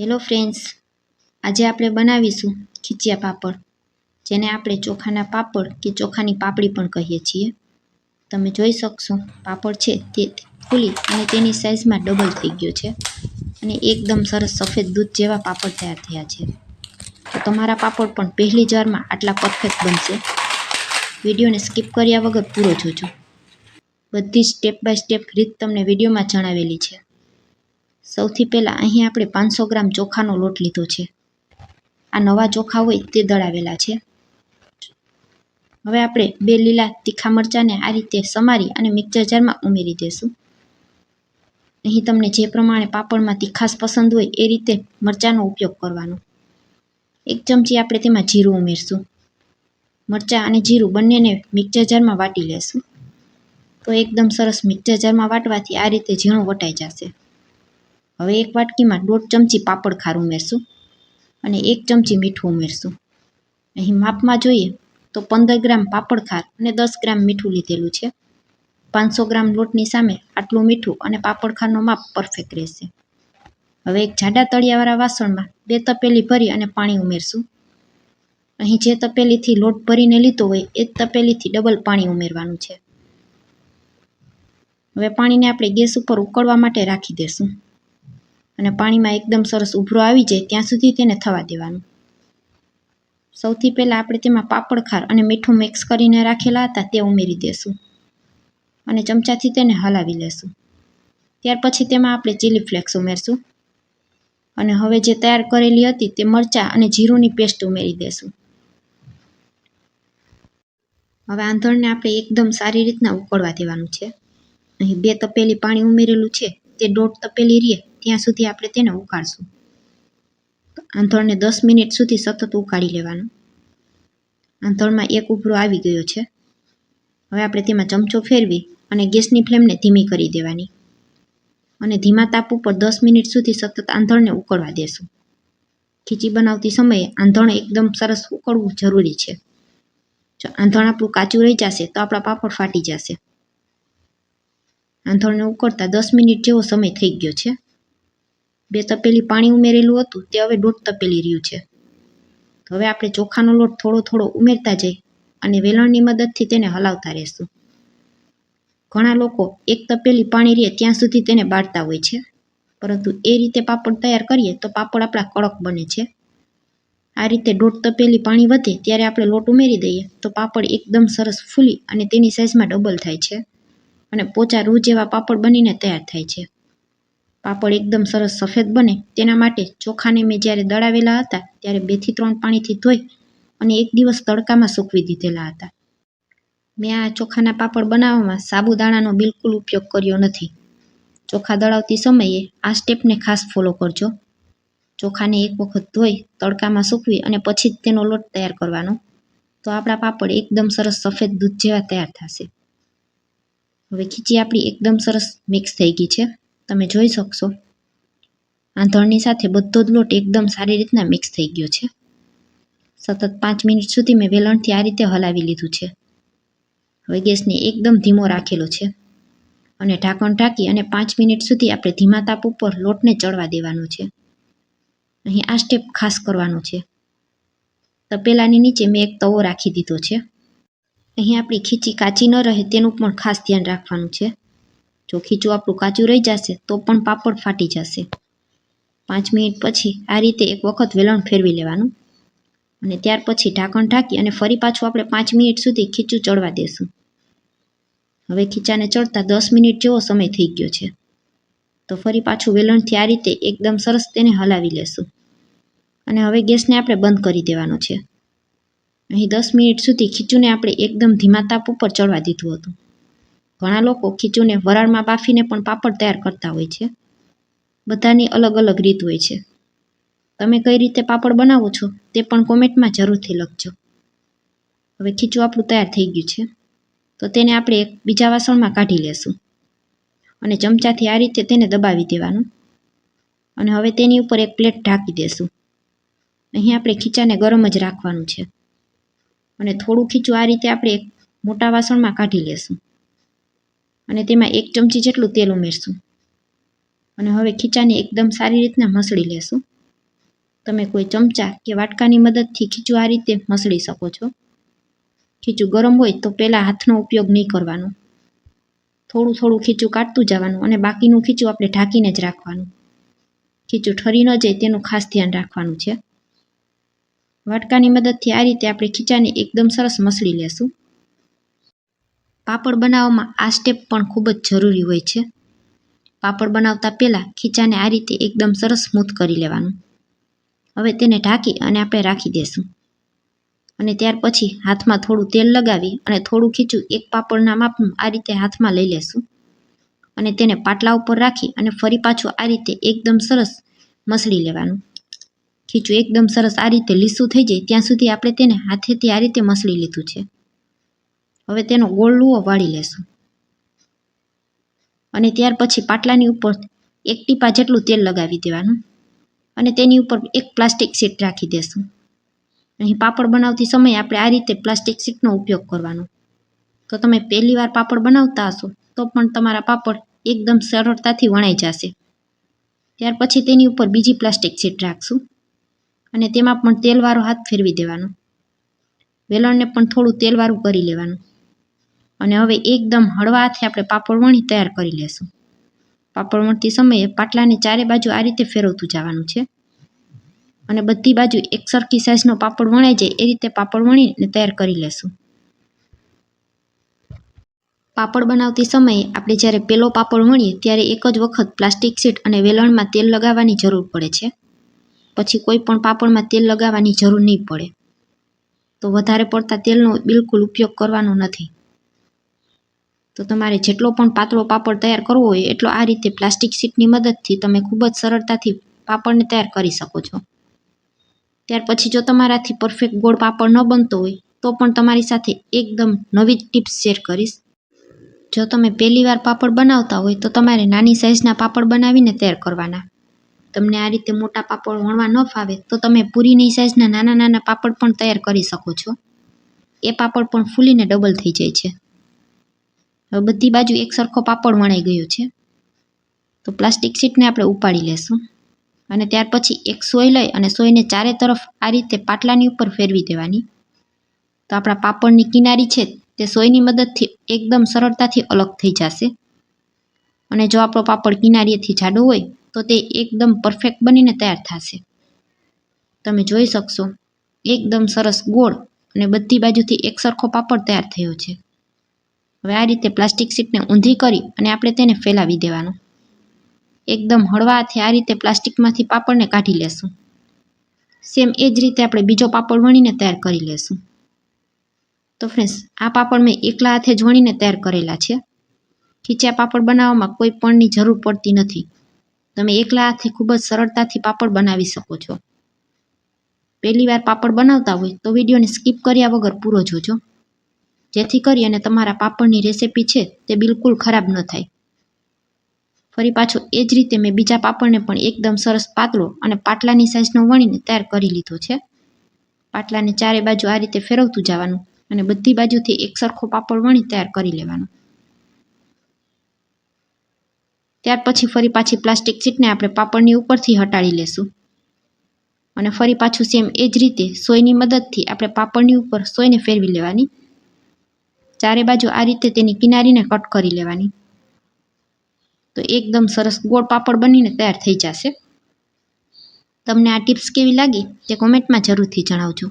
Hello friends આજે આપણે બનાવીશું ખીચિયા પાપડ, જેને આપણે ચોખાના પાપડ કે ચોખાની પાપડી પણ કહીએ છીએ. તમે જોઈ શકશો, પાપડ છે તે ખુલી અને તેની સાઇઝમાં ડબલ થઈ ગયો છે અને એકદમ સરસ સફેદ દૂધ જેવા પાપડ તૈયાર થયા છે. તો તમારા પાપડ પણ પહેલી જ વારમાં આટલા પરફેક્ટ બનશે. વિડીયોને સ્કીપ કર્યા વગર પૂરો જોજો. બધી સ્ટેપ બાય સ્ટેપ રીત તમને વિડીયોમાં જણાવેલી છે. સૌથી પહેલાં અહીં આપણે પાંચસો ગ્રામ ચોખાનો લોટ લીધો છે. આ નવા ચોખા હોય તે દળાવેલા છે. હવે આપણે બે લીલા તીખા મરચાંને આ રીતે સમારી અને મિક્સર જારમાં ઉમેરી દેશું. અહીં તમને જે પ્રમાણે પાપડમાં તીખાશ પસંદ હોય એ રીતે મરચાંનો ઉપયોગ કરવાનો. એક ચમચી આપણે તેમાં જીરું ઉમેરશું. મરચાં અને જીરું બંનેને મિક્સર જારમાં વાટી લેશું. તો એકદમ સરસ મિક્સર જારમાં વાટવાથી આ રીતે ઝીણું વટાઈ જશે. હવે એક વાટકીમાં દોઢ ચમચી પાપડ ખાર ઉમેરશું અને એક ચમચી મીઠું ઉમેરશું. અહીં માપમાં જોઈએ તો પંદર ગ્રામ પાપડ ખાર અને દસ ગ્રામ મીઠું લીધેલું છે. પાંચસો ગ્રામ લોટની સામે આટલું મીઠું અને પાપડ ખારનો માપ પરફેક્ટ રહેશે. હવે એક જાડા તળિયાવાળા વાસણમાં બે તપેલી ભરી અને પાણી ઉમેરશું. અહીં જે તપેલીથી લોટ ભરીને લીધો હોય એ જ તપેલીથી ડબલ પાણી ઉમેરવાનું છે. હવે પાણીને આપણે ગેસ ઉપર ઉકળવા માટે રાખી દેશું. અને પાણીમાં એકદમ સરસ ઉભરો આવી જાય, ત્યાં સુધી તેને થવા દેવાનું. સૌથી પહેલાં આપણે તેમાં પાપડખાર અને મીઠું મિક્સ કરીને રાખેલા હતા, તે ઉમેરી દેશું. અને ચમચાથી તેને હલાવી લેશું. ત્યાર પછી તેમાં આપણે ચીલી ફ્લેક્સ ઉમેરશું. અને હવે જે તૈયાર કરેલી હતી, તે મરચાં અને જીરુંની પેસ્ટ ઉમેરી દેશું. હવે આંધણને આપણે એકદમ સારી રીતના ઉકળવા દેવાનું છે. અહીં બે તપેલી પાણી ઉમેરેલું છે, તે દોઢ તપેલી રહે ત્યાં સુધી આપણે તેને ઉકાળશું. આંધણને દસ મિનિટ સુધી સતત ઉકાળી લેવાનું. આંધણમાં એક ઉભરો આવી ગયો છે. હવે આપણે તેમાં ચમચો ફેરવી અને ગેસની ફ્લેમને ધીમી કરી દેવાની. અને ધીમા તાપ ઉપર દસ મિનિટ સુધી સતત આંધણને ઉકળવા દેશું. ખીચી બનાવતી સમયે આંધણ એકદમ સરસ ઉકળવું જરૂરી છે. જો આંધણ આપણું કાચું રહી જશે તો આપણા પાપડ ફાટી જશે. આંધણને ઉકળતા દસ મિનિટ જેવો સમય થઈ ગયો છે. બે તપેલી પાણી ઉમેરેલું હતું, તે હવે દોઢ તપેલી રહ્યું છે. હવે આપણે ચોખાનો લોટ થોડો થોડો ઉમેરતા જઈ અને વેલણની મદદથી તેને હલાવતા રહેશું. ઘણા લોકો એક તપેલી પાણી રહે ત્યાં સુધી તેને બાળતા હોય છે, પરંતુ એ રીતે પાપડ તૈયાર કરીએ તો પાપડ આપણા કડક બને છે. આ રીતે દોઢ તપેલી પાણી વધે ત્યારે આપણે લોટ ઉમેરી દઈએ તો પાપડ એકદમ સરસ ફૂલી અને તેની સાઇઝમાં ડબલ થાય છે અને પોચા રૂ જેવા પાપડ બનીને તૈયાર થાય છે. પાપડ એકદમ સરસ સફેદ બને. તેના માટે ચોખાને મેં જ્યારે દળાવેલા હતા, ત્યારે બેથી ત્રણ પાણીથી ધોઈ અને એક દિવસ તડકામાં સૂકવી દીધેલા હતા. મેં આ ચોખાના પાપડ બનાવવામાં સાબુદાણાનો બિલકુલ ઉપયોગ કર્યો નથી. ચોખા દળાવતી સમયે આ સ્ટેપને ખાસ ફોલો કરજો. ચોખાને એક વખત ધોઈ, તડકામાં સૂકવી અને પછી જ તેનો લોટ તૈયાર કરવાનો. તો આપણા પાપડ એકદમ સરસ સફેદ દૂધ જેવા તૈયાર થશે. હવે ખીચી આપણી એકદમ સરસ મિક્સ થઈ ગઈ છે. તમે જોઈ શકશો. આંધણની સાથે બધો જ લોટ એકદમ સારી રીતના મિક્સ થઈ ગયો છે. સતત પાંચ મિનિટ સુધી મેં વેલણથી આ રીતે હલાવી લીધું છે. હવે ગેસને એકદમ ધીમો રાખેલો છે. અને ઢાંકણ ઢાંકી અને પાંચ મિનિટ સુધી આપણે ધીમા તાપ ઉપર લોટને ચડવા દેવાનો છે. અહીં આ સ્ટેપ ખાસ કરવાનો છે. તપેલાની નીચે મેં એક તવો રાખી દીધો છે. અહીં આપણી ખીચી કાચી ન રહે તેનું પણ ખાસ ધ્યાન રાખવાનું છે. જો ખીચું આપણું કાચું રહી જશે, તો પણ પાપડ ફાટી જશે. પાંચ મિનિટ પછી આ રીતે એક વખત વેલણ ફેરવી લેવાનું. અને ત્યાર પછી ઢાંકણ ઢાંકી અને ફરી પાછું આપણે પાંચ મિનિટ સુધી ખીચું ચડવા દેશું. હવે ખીચાને ચડતા દસ મિનિટ જેવો સમય થઈ ગયો છે. તો ફરી પાછું વેલણથી આ રીતે એકદમ સરસ તેને હલાવી લેશું. અને હવે ગેસને આપણે બંધ કરી દેવાનો છે. અહીં દસ મિનિટ સુધી ખીચુને આપણે એકદમ ધીમા તાપ ઉપર ચડવા દીધું હતું. ઘણા લોકો ખીચુને વરાળમાં બાફીને પણ પાપડ તૈયાર કરતા હોય છે. બધાની અલગ અલગ રીત હોય છે. તમે કઈ રીતે પાપડ બનાવો છો તે પણ કોમેન્ટમાં જરૂરથી લખજો. હવે ખીચું આપણું તૈયાર થઈ ગયું છે. તો તેને આપણે એક બીજા વાસણમાં કાઢી લેશું. અને ચમચાથી આ રીતે તેને દબાવી દેવાનું. અને હવે તેની ઉપર એક પ્લેટ ઢાંકી દેશું. અહીં આપણે ખીચાને ગરમ જ રાખવાનું છે. અને થોડું ખીચું આ રીતે આપણે મોટા વાસણમાં કાઢી લેશું. અને તેમાં એક ચમચી જેટલું તેલ ઉમેરશું. અને હવે ખીચાને એકદમ સારી રીતના મસળી લેશું. તમે કોઈ ચમચા કે વાટકાની મદદથી ખીચું આ રીતે મસળી શકો છો. ખીચું ગરમ હોય તો પહેલાં હાથનો ઉપયોગ નહીં કરવાનો. થોડું થોડું ખીચું કાઢતું જવાનું અને બાકીનું ખીચું આપણે ઢાંકીને જ રાખવાનું. ખીચું ઠરી ન જાય તેનું ખાસ ધ્યાન રાખવાનું છે. વાટકાની મદદથી આ રીતે આપણે ખીચાને એકદમ સરસ મસળી લેશું. પાપડ બનાવવામાં આ સ્ટેપ પણ ખૂબ જ જરૂરી હોય છે. પાપડ બનાવતા પહેલાં ખીચાને આ રીતે એકદમ સરસ સ્મૂથ કરી લેવાનું. હવે તેને ઢાંકી અને આપણે રાખી દેશું. અને ત્યાર પછી હાથમાં થોડું તેલ લગાવી અને થોડું ખીચું એક પાપડના માપનું આ રીતે હાથમાં લઈ લેશું. અને તેને પાટલા ઉપર રાખી અને ફરી પાછું આ રીતે એકદમ સરસ મસળી લેવાનું. ખીચું એકદમ સરસ આ રીતે લીસું થઈ જાય ત્યાં સુધી આપણે તેને હાથેથી આ રીતે મસળી લીધું છે. હવે તેનો ગોળ લુઓ વાળી લેશું. અને ત્યાર પછી પાટલાની ઉપર એક ટીપા જેટલું તેલ લગાવી દેવાનું અને તેની ઉપર એક પ્લાસ્ટિક શીટ રાખી દેશું. અહીં પાપડ બનાવતી સમયે આપણે આ રીતે પ્લાસ્ટિક શીટનો ઉપયોગ કરવાનો. તો તમે પહેલી વાર પાપડ બનાવતા હશો, તો પણ તમારા પાપડ એકદમ સરળતાથી વણાઈ જશે. ત્યાર પછી તેની ઉપર બીજી પ્લાસ્ટિક શીટ રાખશું અને તેમાં પણ તેલવાળો હાથ ફેરવી દેવાનો. વેલણને પણ થોડું તેલવાળું કરી લેવાનું. અને હવે એકદમ હળવા હાથે આપણે પાપડ વણી તૈયાર કરી લેશું. પાપડ વણતી સમયે પાટલાની ચારે બાજુ આ રીતે ફેરવતું જવાનું છે. અને બધી બાજુ એક સરખી સાઈઝનો પાપડ વણાઈ જાય એ રીતે પાપડ વણીને તૈયાર કરી લેશું. પાપડ બનાવતી સમયે આપણે જ્યારે પેલો પાપડ વણીએ ત્યારે એક જ વખત પ્લાસ્ટિક શીટ અને વેલણમાં તેલ લગાવવાની જરૂર પડે છે. પછી કોઈ પણ પાપડમાં તેલ લગાવવાની જરૂર નહીં પડે. તો વધારે પડતા તેલનો બિલકુલ ઉપયોગ કરવાનો નથી. તો તમારે જેટલો પણ પાતળો પાપડ તૈયાર કરવો હોય, એટલો આ રીતે પ્લાસ્ટિક શીટની મદદથી તમે ખૂબ જ સરળતાથી પાપડને તૈયાર કરી શકો છો. ત્યાર પછી જો તમારાથી પરફેક્ટ ગોળ પાપડ ન બનતો હોય, તો પણ તમારી સાથે એકદમ નવી ટિપ્સ શેર કરીશ. જો તમે પહેલી વાર પાપડ બનાવતા હોય, તો તમારે નાની સાઇઝના પાપડ બનાવીને તૈયાર કરવાના. તમને આ રીતે મોટા પાપડ વણવા ન ફાવે, તો તમે પૂરીની સાઇઝના નાના નાના પાપડ પણ તૈયાર કરી શકો છો. એ પાપડ પણ ફૂલીને ડબલ થઈ જાય છે. હવે બધી બાજુ એક સરખો પાપડ વણાઈ ગયો છે. તો પ્લાસ્ટિક શીટને આપણે ઉપાડી લેશું. અને ત્યાર પછી એક સોય લઈ અને સોયને ચારે તરફ આ રીતે પાટલાની ઉપર ફેરવી દેવાની. તો આપણા પાપડની કિનારી છે તે સોયની મદદથી એકદમ સરળતાથી અલગ થઈ જશે. અને જો આપણો પાપડ કિનારીએથી જાડો હોય, તો તે એકદમ પરફેક્ટ બનીને તૈયાર થશે. તમે જોઈ શકશો, એકદમ સરસ ગોળ અને બધી બાજુથી એક સરખો પાપડ તૈયાર થયો છે. હવે આ રીતે પ્લાસ્ટિક શીટને ઊંધી કરી અને આપણે તેને ફેલાવી દેવાનું. એકદમ હળવા હાથે આ રીતે પ્લાસ્ટિકમાંથી પાપડને કાઢી લેશું. સેમ એ જ રીતે આપણે બીજો પાપડ વણીને તૈયાર કરી લેશું. તો ફ્રેન્ડ્સ આ પાપડ મેં એકલા હાથે જ વણીને તૈયાર કરેલા છે. ખીચા પાપડ બનાવવામાં કોઈ પણની જરૂર પડતી નથી. તમે એકલા હાથે ખૂબ જ સરળતાથી પાપડ બનાવી શકો છો. પહેલી વાર પાપડ બનાવતા હોય તો વિડીયોને સ્કીપ કર્યા વગર પૂરો જોજો. જેથી કરી અને તમારા પાપડની રેસિપી છે તે બિલકુલ ખરાબ ન થાય. ફરી પાછો એ જ રીતે મેં બીજા પાપડને પણ એકદમ સરસ પાતળો અને પાટલાની સાઇઝનો વણીને તૈયાર કરી લીધો છે. પાટલાને ચારે બાજુ આ રીતે ફેરવતું જવાનું અને બધી બાજુથી એક સરખો પાપડ વણી તૈયાર કરી લેવાનો. ત્યાર પછી ફરી પાછી પ્લાસ્ટિક શીટને આપણે પાપડની ઉપરથી હટાડી લેશું. અને ફરી પાછું સેમ એ જ રીતે સોયની મદદથી આપણે પાપડની ઉપર સોયને ફેરવી લેવાની. ચારે બાજુ આ રીતે તેની કિનારીને કટ કરી લેવાની. તો એકદમ સરસ ગોળ પાપડ બનીને તૈયાર થઈ જશે. તમને આ ટિપ્સ કેવી લાગી તે કોમેન્ટમાં જરૂરથી જણાવજો.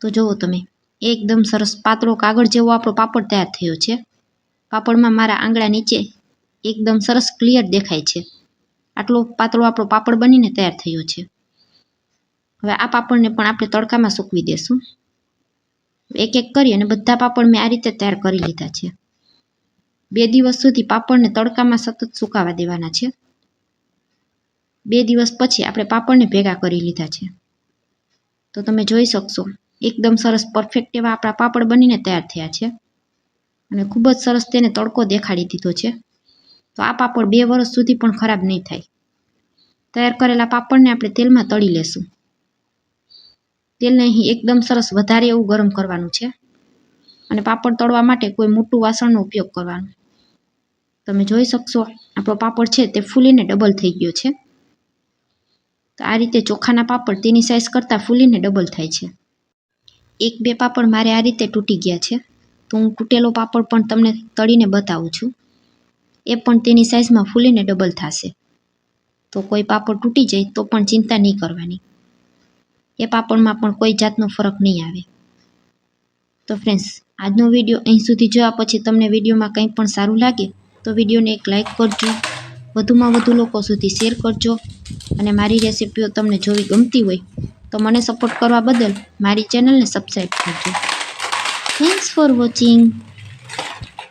તો જુઓ તમે, એકદમ સરસ પાતળો કાગળ જેવો આપણો પાપડ તૈયાર થયો છે. પાપડમાં મારા આંગળા નીચે એકદમ સરસ ક્લિયર દેખાય છે. આટલો પાતળો આપણો પાપડ બનીને તૈયાર થયો છે. હવે આ પાપડને પણ આપણે તડકામાં સૂકવી દેશું. એક એક કરી અને બધા પાપડ મેં આ રીતે તૈયાર કરી લીધા છે. બે દિવસ સુધી પાપડને તડકામાં સતત સુકાવા દેવાના છે. બે દિવસ પછી આપણે પાપડને ભેગા કરી લીધા છે. તો તમે જોઈ શકશો, એકદમ સરસ પરફેક્ટ એવા આપણા પાપડ બનીને તૈયાર થયા છે. અને ખૂબ જ સરસ તેને તડકો દેખાડી દીધો છે. તો આ પાપડ બે વર્ષ સુધી પણ ખરાબ નહીં થાય. તૈયાર કરેલા પાપડને આપણે તેલમાં તળી લેશું. તેલને અહીં એકદમ સરસ વધારે એવું ગરમ કરવાનું છે. અને પાપડ તળવા માટે કોઈ મોટું વાસણનો ઉપયોગ કરવાનો. તમે જોઈ શકશો, આપણો પાપડ છે તે ફૂલીને ડબલ થઈ ગયો છે. તો આ રીતે ચોખાના પાપડ તેની સાઇઝ કરતાં ફૂલીને ડબલ થાય છે. એક બે પાપડ મારે આ રીતે તૂટી ગયા છે. તો હું તૂટેલો પાપડ પણ તમને તળીને બતાવું છું. એ પણ તેની સાઇઝમાં ફૂલીને ડબલ થશે. તો કોઈ પાપડ તૂટી જાય તો પણ ચિંતા નહીં કરવાની. એ પાપડમાં પણ કોઈ જાતનો ફરક નહીં આવે. તો ફ્રેન્ડ્સ આજનો વીડિયો અહીં સુધી જોયા પછી તમને વિડીયોમાં કંઈ પણ સારું લાગે, તો વિડીયોને એક લાઇક કરજો. વધુમાં વધુ લોકો સુધી શેર કરજો. અને મારી રેસિપીઓ તમને જોવી ગમતી હોય, તો મને સપોર્ટ કરવા બદલ મારી ચેનલને સબસ્ક્રાઈબ કરજો. Thanks for watching